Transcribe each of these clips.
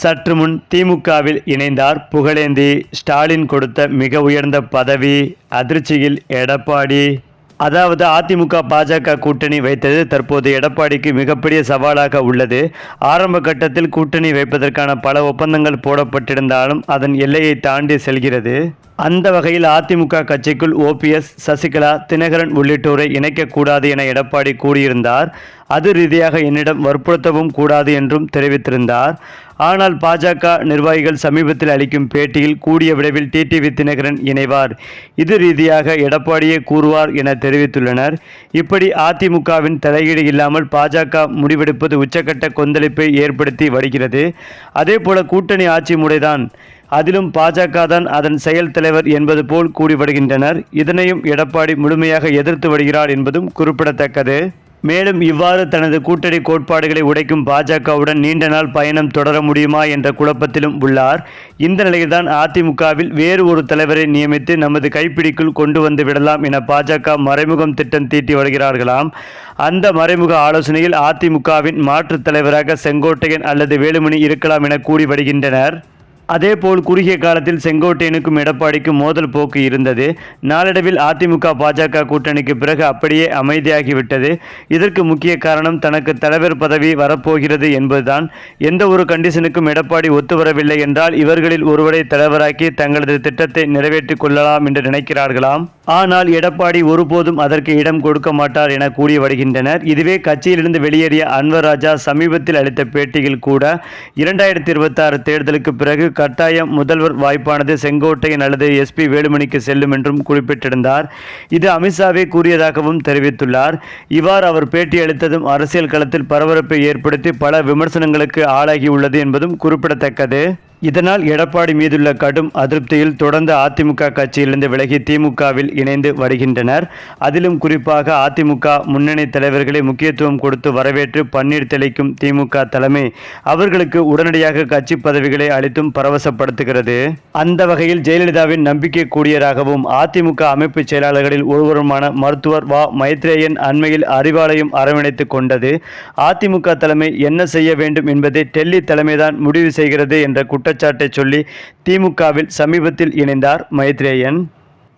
சற்று முன் திமுகவில் இணைந்தார் புகழேந்தி. ஸ்டாலின் கொடுத்த மிக உயர்ந்த பதவி அதிர்ச்சியில் எடப்பாடி. அதாவது அதிமுக பாஜக கூட்டணி வைத்தது தற்போது எடப்பாடிக்கு மிகப்பெரிய சவாலாக உள்ளது. ஆரம்ப கட்டத்தில் கூட்டணி வைப்பதற்கான பல ஒப்பந்தங்கள் போடப்பட்டிருந்தாலும் அதன் எல்லையை தாண்டி செல்கிறது. அந்த வகையில் அதிமுக கட்சிக்குள் ஓபிஎஸ் சசிகலா தினகரன் உள்ளிட்டோரை இணைக்கக்கூடாது என எடப்பாடி கூறியிருந்தார். அது ரீதியாக என்னிடம் வற்புறுத்தவும் கூடாது என்றும் தெரிவித்திருந்தார். ஆனால் பாஜக நிர்வாகிகள் சமீபத்தில் அளிக்கும் பேட்டியில் கூடிய விரைவில் டிடிவி தினகரன் இணைவார். இது ரீதியாக எடப்பாடியே கூறுவார் என தெரிவித்துள்ளனர். இப்படி அதிமுகவின் தலையீடு இல்லாமல் பாஜக முடிவெடுப்பது உச்சக்கட்ட கொந்தளிப்பை ஏற்படுத்தி வருகிறது. அதேபோல கூட்டணி ஆட்சி முறைதான். அதிலும் பாஜக தான் அதன் செயல் தலைவர் என்பது போல் கூடி வருகின்றனர். இதனையும் எடப்பாடி முழுமையாக எதிர்த்து வருகிறார் என்பதும் குறிப்பிடத்தக்கது. மேலும் இவ்வாறு தனது கூட்டணி கோட்பாடுகளை உடைக்கும் பாஜகவுடன் நீண்ட நாள் பயணம் தொடர முடியுமா என்ற குழப்பத்திலும் உள்ளார். இந்த நிலையில்தான் அதிமுகவில் வேறு ஒரு தலைவரை நியமித்து நமது கைப்பிடிக்குள் கொண்டு வந்து விடலாம் என பாஜக மறைமுகம் திட்டம் தீட்டி வருகிறார்களாம். அந்த மறைமுக ஆலோசனையில் அதிமுகவின் மாற்றுத் தலைவராக செங்கோட்டையன் அல்லது வேலுமணி இருக்கலாம் என கூறி வருகின்றனர். அதேபோல் குறுகிய காலத்தில் செங்கோட்டையனுக்கும் எடப்பாடிக்கும் மோதல் போக்கு இருந்தது. நாளடைவில் அதிமுக பாஜக கூட்டணிக்கு பிறகு அப்படியே அமைதியாகிவிட்டது. இதற்கு முக்கிய காரணம் தனக்கு தலைவர் பதவி வரப்போகிறது என்பதுதான். எந்த ஒரு கண்டிஷனுக்கும் எடப்பாடி ஒத்து வரவில்லை என்றால் இவர்களில் ஒருவரை தலைவராக்கி தங்களது திட்டத்தை நிறைவேற்றிக் கொள்ளலாம் என்று நினைக்கிறார்களாம். ஆனால் எடப்பாடி ஒருபோதும் அதற்கு இடம் கொடுக்க மாட்டார் என கூறி வருகின்றனர். இதுவே கட்சியிலிருந்து வெளியேறிய அன்வர் ராஜா சமீபத்தில் அளித்த பேட்டியில் கூட இரண்டாயிரத்தி இருபத்தாறு தேர்தலுக்கு பிறகு கட்டாயம் முதல்வர் வாய்ப்பானது செங்கோட்டையன் அல்லது எஸ்பி வேலுமணிக்கு செல்லும் என்றும் குறிப்பிட்டிருந்தார். இது அமித்ஷாவே கூறியதாகவும் தெரிவித்துள்ளார். இவ்வாறு அவர் பேட்டி அளித்ததும் அரசியல் களத்தில் பரபரப்பை ஏற்படுத்தி பல விமர்சனங்களுக்கு ஆளாகியுள்ளது என்பதும் குறிப்பிடத்தக்கது. இதனால் எடப்பாடி மீதுள்ள கடும் அதிருப்தியில் தொடர்ந்து அதிமுக கட்சியிலிருந்து விலகி திமுகவில் இணைந்து வருகின்றனர். அதிலும் குறிப்பாக அதிமுக முன்னணி தலைவர்களை முக்கியத்துவம் கொடுத்து வரவேற்று பன்னீர் தெளிக்கும் திமுக தலைமை அவர்களுக்கு உடனடியாக கட்சி பதவிகளை அளித்தும் பரவசப்படுத்துகிறது. அந்த வகையில் ஜெயலலிதாவின் நம்பிக்கை கூடியராகவும் அதிமுக அமைப்பு செயலாளர்களில் ஒருவருமான மருத்துவர் வா. மைத்ரேயன் அண்மையில் அறிவாலயம் அரவணைத்துக் கொண்டது. அதிமுக தலைமை என்ன செய்ய வேண்டும் என்பதை டெல்லி தலைமைதான் முடிவு செய்கிறது என்ற குற்றச்சாட்டை சொல்லி திமுகவில் சமீபத்தில் இணைந்தார் மைத்ரேயன்.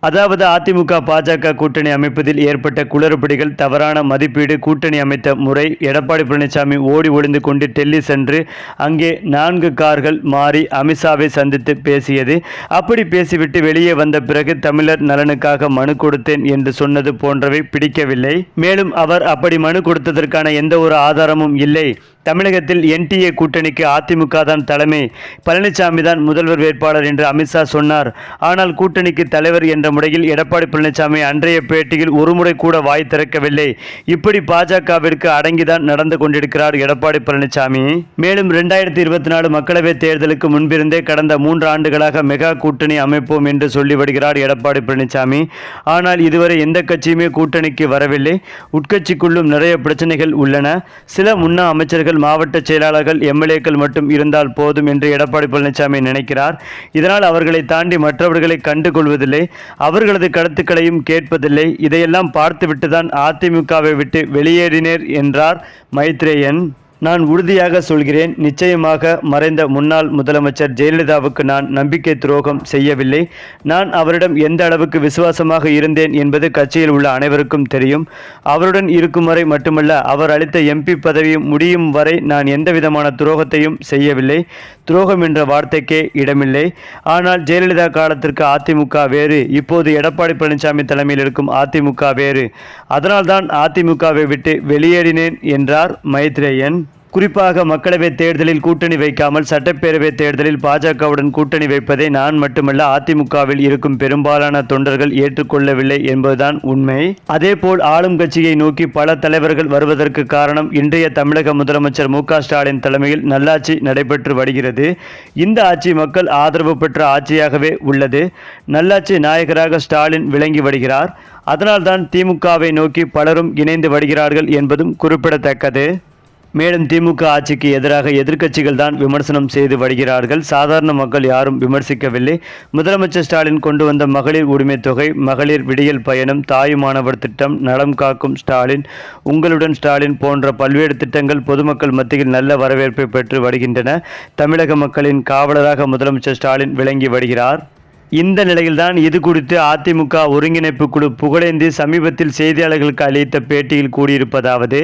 அதாவது அதிமுக பாஜக கூட்டணி அமைப்பதில் ஏற்பட்ட குளறுபடிகள் தவறான மதிப்பீடு கூட்டணி அமைத்த முறை எடப்பாடி பழனிசாமி ஓடி ஒளிந்து கொண்டு டெல்லி சென்று அங்கே நான்கு கார்கள் மாறி அமித்ஷாவை சந்தித்து பேசியது. அப்படி பேசிவிட்டு வெளியே வந்த பிறகு தமிழர் நலனுக்காக மனு கொடுத்தேன் என்று சொன்னது போன்றவை பிடிக்கவில்லை. மேலும் அவர் அப்படி மனு கொடுத்ததற்கான எந்த ஒரு ஆதாரமும் இல்லை. தமிழகத்தில் என்டிஏ கூட்டணிக்கு அதிமுக தான் தலைமை. பழனிசாமி தான் முதல்வர் வேட்பாளர் என்று அமித்ஷா சொன்னார். ஆனால் கூட்டணிக்கு தலைவர் என்ற என்ற முறையில் எடப்பாடி பழனிசாமி அன்றைய பேட்டியில் ஒருமுறை கூட வாய் திறக்கவில்லை. இப்படி பாஜகவிற்கு அடங்கிதான் நடந்து கொண்டிருக்கிறார் எடப்பாடி பழனிசாமி. மேலும் இரண்டாயிரத்தி இருபத்தி நாலு மக்களவைத் தேர்தலுக்கு முன்பிருந்தே கடந்த மூன்று ஆண்டுகளாக மெகா கூட்டணி அமைப்போம் என்று சொல்லி வருகிறார் எடப்பாடி பழனிசாமி. ஆனால் இதுவரை எந்த கட்சியுமே கூட்டணிக்கு வரவில்லை. உட்கட்சிக்குள்ளும் நிறைய பிரச்சனைகள் உள்ளன. சில முன்னாள் அமைச்சர்கள் மாவட்ட செயலாளர்கள் எம்எல்ஏக்கள் மட்டும் இருந்தால் போதும் என்று எடப்பாடி பழனிசாமி நினைக்கிறார். இதனால் அவர்களை தாண்டி மற்றவர்களை கண்டுகொள்வதில்லை. அவர்களது கருத்துக்களையும் கேட்பதில்லை. இதையெல்லாம் பார்த்துவிட்டுதான் அதிமுகவை விட்டு வெளியேறினேர் என்றார் மைத்ரேயன். நான் உறுதியாக சொல்கிறேன். நிச்சயமாக மறைந்த முன்னாள் முதலமைச்சர் ஜெயலலிதாவுக்கு நான் நம்பிக்கை துரோகம் செய்யவில்லை. நான் அவரிடம் எந்த அளவுக்கு விசுவாசமாக இருந்தேன் என்பது கட்சியில் உள்ள அனைவருக்கும் தெரியும். அவருடன் இருக்கும் வரை மட்டுமல்ல அவர் அளித்த எம்பி பதவியும் முடியும் வரை நான் எந்த விதமான துரோகத்தையும் செய்யவில்லை. துரோகம் என்ற வார்த்தைக்கே இடமில்லை. ஆனால் ஜெயலலிதா காலத்திற்கு அதிமுக வேறு இப்போது எடப்பாடி பழனிசாமி தலைமையில் இருக்கும் அதிமுக வேறு. அதனால்தான் அதிமுகவை விட்டு வெளியேறினேன் என்றார் மைத்ரேயன். குறிப்பாக மக்களவைத் தேர்தலில் கூட்டணி வைக்காமல் சட்டப்பேரவைத் தேர்தலில் பாஜகவுடன் கூட்டணி வைப்பதை நான் மட்டுமல்ல அதிமுகவில் இருக்கும் பெரும்பாலான தொண்டர்கள் ஏற்றுக்கொள்ளவில்லை என்பதுதான் உண்மை. அதேபோல் ஆளும் கட்சியை நோக்கி பல தலைவர்கள் வருவதற்கு காரணம் இன்றைய தமிழக முதலமைச்சர் மு ஸ்டாலின் தலைமையில் நல்லாட்சி நடைபெற்று வருகிறது. இந்த ஆட்சி மக்கள் ஆதரவு பெற்ற ஆட்சியாகவே உள்ளது. நல்லாட்சி நாயகராக ஸ்டாலின் விளங்கி வருகிறார். அதனால்தான் திமுகவை நோக்கி பலரும் இணைந்து வருகிறார்கள் என்பதும் குறிப்பிடத்தக்கது. மேலும் திமுக ஆட்சிக்கு எதிராக எதிர்க்கட்சிகள் தான் விமர்சனம் செய்து வருகிறார்கள். சாதாரண மக்கள் யாரும் விமர்சிக்கவில்லை. முதலமைச்சர் ஸ்டாலின் கொண்டு வந்த மகளிர் உரிமைத் தொகை மகளிர் விடியல் பயணம் தாயுமானவர் திட்டம் நலம் காக்கும் ஸ்டாலின் உங்களுடன் ஸ்டாலின் போன்ற பல்வேறு திட்டங்கள் பொதுமக்கள் மத்தியில் நல்ல வரவேற்பை பெற்று வருகின்றன. தமிழக மக்களின் காவலராக முதலமைச்சர் ஸ்டாலின் விளங்கி வருகிறார். இந்த நிலையில்தான் இது குறித்து அதிமுக ஒருங்கிணைப்பு குழு புகழேந்தி சமீபத்தில் செய்தியாளர்களுக்கு அளித்த பேட்டியில் கூறியிருப்பதாவது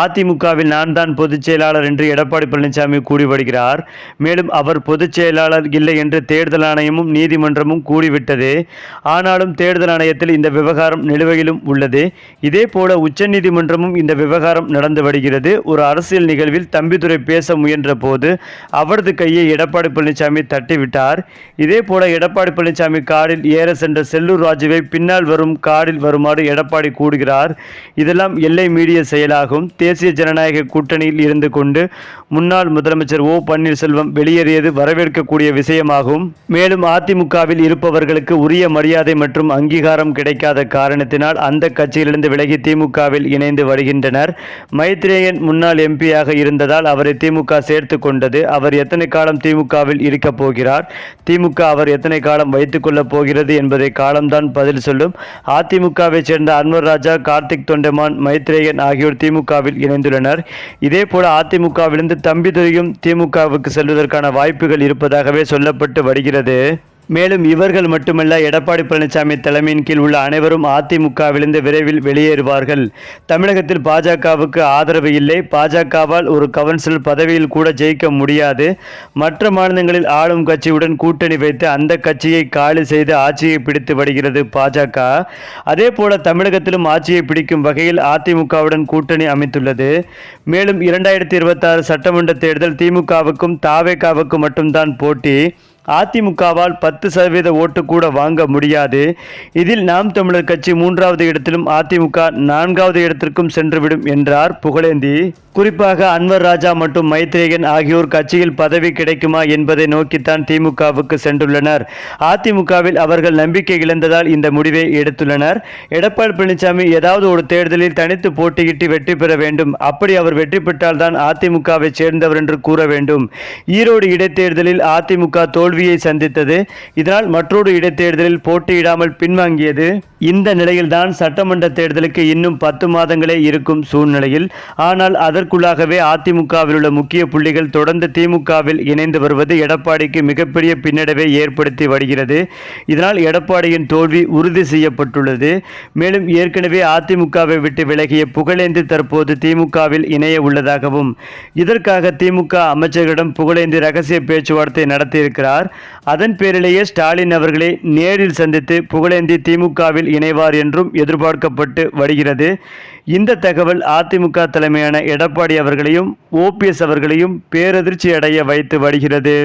அதிமுகவில் நான் தான் பொதுச் செயலாளர் என்று எடப்பாடி பழனிசாமி கூறி வருகிறார் மேலும் அவர் பொதுச் செயலாளர் இல்லை என்று தேர்தல் ஆணையமும் நீதிமன்றமும் கூறிவிட்டது. ஆனாலும் தேர்தல் ஆணையத்தில் இந்த விவகாரம் நிலுவையிலும் உள்ளது. இதே போல உச்சநீதிமன்றமும் இந்த விவகாரம் நடந்து வருகிறது. ஒரு அரசியல் நிகழ்வில் தம்பிதுரை பேச முயன்ற போது அவரது கையை எடப்பாடி பழனிசாமி தட்டிவிட்டார். இதே போல எடப்பாடி பழனிசாமி காரில் ஏற சென்ற செல்லூர் ராஜுவை பின்னால் வரும் காரில் வருமாறு எடப்பாடி கூடுகிறார் இதெல்லாம் எல்லை மீறிய செயலாகும். தேசிய ஜனநாயக கூட்டணியில் இருந்து கொண்டு முன்னாள் முதலமைச்சர் ஓ பன்னீர்செல்வம் வெளியேறியது வரவேற்கக்கூடிய விஷயமாகும். மேலும் அதிமுகவில் இருப்பவர்களுக்கு உரிய மரியாதை மற்றும் அங்கீகாரம் கிடைக்காத காரணத்தினால் அந்த கட்சியிலிருந்து விலகி திமுகவில் இணைந்து வருகின்றனர். மைத்ரேயன் முன்னாள் எம்பியாக இருந்ததால் அவரை திமுக சேர்த்து கொண்டது. அவர் எத்தனை காலம் திமுகவில் இருக்கப் போகிறார்? திமுக அவர் எத்தனை காலம் வைத்துக் கொள்ளப் போகிறது என்பதை காலம்தான் பதில் சொல்லும். அதிமுகவை சேர்ந்த அன்வர் ராஜா கார்த்திக் தொண்டமான் மைத்ரேயன் ஆகியோர் திமுகவில் இணைந்துள்ளனர். இதே போல அதிமுகவிலிருந்து தம்பிதுரையும் திமுகவுக்கு செல்வதற்கான வாய்ப்புகள் இருப்பதாகவே சொல்லப்பட்டு வருகிறது. மேலும் இவர்கள் மட்டுமல்ல எடப்பாடி பழனிசாமி தலைமையின் கீழ் உள்ள அனைவரும் அதிமுகவிலிருந்து விரைவில் வெளியேறுவார்கள். தமிழகத்தில் பாஜகவுக்கு ஆதரவு இல்லை. பாஜகவால் ஒரு கவுன்சில் பதவியில் கூட ஜெயிக்க முடியாது. மற்ற மாநிலங்களில் ஆளும் கட்சியுடன் கூட்டணி வைத்து அந்த கட்சியை காலி செய்து ஆட்சியை பிடித்து வருகிறது பாஜக. அதே போல தமிழகத்திலும் ஆட்சியை பிடிக்கும் வகையில் அதிமுகவுடன் கூட்டணி அமைத்துள்ளது. மேலும் இரண்டாயிரத்தி இருபத்தாறு சட்டமன்ற தேர்தல் திமுகவுக்கும் தாவேகாவுக்கும் மட்டும்தான் போட்டி. அதிமுகவால் பத்து சதவீத ஓட்டு கூட வாங்க முடியாது. இதில் நாம் தமிழர் கட்சி மூன்றாவது இடத்திலும் அதிமுக நான்காவது இடத்திற்கும் சென்றுவிடும் என்றார் புகழேந்தி. குறிப்பாக அன்வர் ராஜா மற்றும் மைத்ரேயன் ஆகியோர் கட்சியில் பதவி கிடைக்குமா என்பதை நோக்கித்தான் திமுகவுக்கு சென்றுள்ளனர். அதிமுகவில் அவர்கள் நம்பிக்கை இழந்ததால் இந்த முடிவை எடுத்துள்ளனர். எடப்பாடி பழனிசாமி ஏதாவது ஒரு தேர்தலில் தனித்து போட்டியிட்டு வெற்றி பெற வேண்டும். அப்படி அவர் வெற்றி பெற்றால் தான் அதிமுகவை சேர்ந்தவர் என்று கூற வேண்டும். ஈரோடு இடைத்தேர்தலில் அதிமுக தோல்வியை சந்தித்தது. இதனால் மற்றொரு இடைத்தேர்தலில் போட்டியிடாமல் பின்வாங்கியது. இந்த நிலையில்தான் சட்டமன்ற தேர்தலுக்கு இன்னும் பத்து மாதங்களே இருக்கும் சூழ்நிலையில். ஆனால் அதற்குள்ளாகவே அதிமுகவில் உள்ள முக்கிய புள்ளிகள் தொடர்ந்து திமுகவில் இணைந்து வருவது எடப்பாடிக்கு மிகப்பெரிய பின்னடைவை ஏற்படுத்தி வருகிறது. இதனால் எடப்பாடியின் தோல்வி உறுதி செய்யப்பட்டுள்ளது. மேலும் ஏற்கனவே அதிமுகவை விட்டு விலகிய புகழேந்தி தற்போது திமுகவில் இணைய உள்ளதாகவும் இதற்காக திமுக அமைச்சர்களிடம் புகழேந்தி ரகசிய பேச்சுவார்த்தை நடத்தியிருக்கிறார். அதன் பேரிலேயே ஸ்டாலின் அவர்களை நேரில் சந்தித்து புகழேந்தி திமுகவில் இணைவார் என்றும் எதிர்பார்க்கப்பட்டு வருகிறது. இந்த தகவல் அதிமுக தலைமையான எடப்பாடி அவர்களையும் ஓபிஎஸ் அவர்களையும் பேரதிர்ச்சி அடைய வைத்து வருகிறது.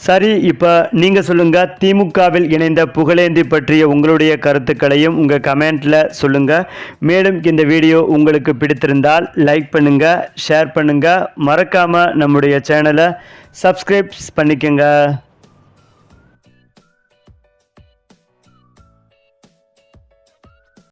சரி இப்போ நீங்கள் சொல்லுங்கள் திமுகவில் இணைந்த புகழேந்தி பற்றிய உங்களுடைய கருத்துக்களையும் உங்கள் கமெண்ட்டில் சொல்லுங்கள் மேலும் இந்த வீடியோ உங்களுக்கு பிடித்திருந்தால் லைக் பண்ணுங்கள் ஷேர் பண்ணுங்கள் மறக்காமல் நம்முடைய சேனலை சப்ஸ்கிரைப்ஸ் பண்ணிக்கோங்க.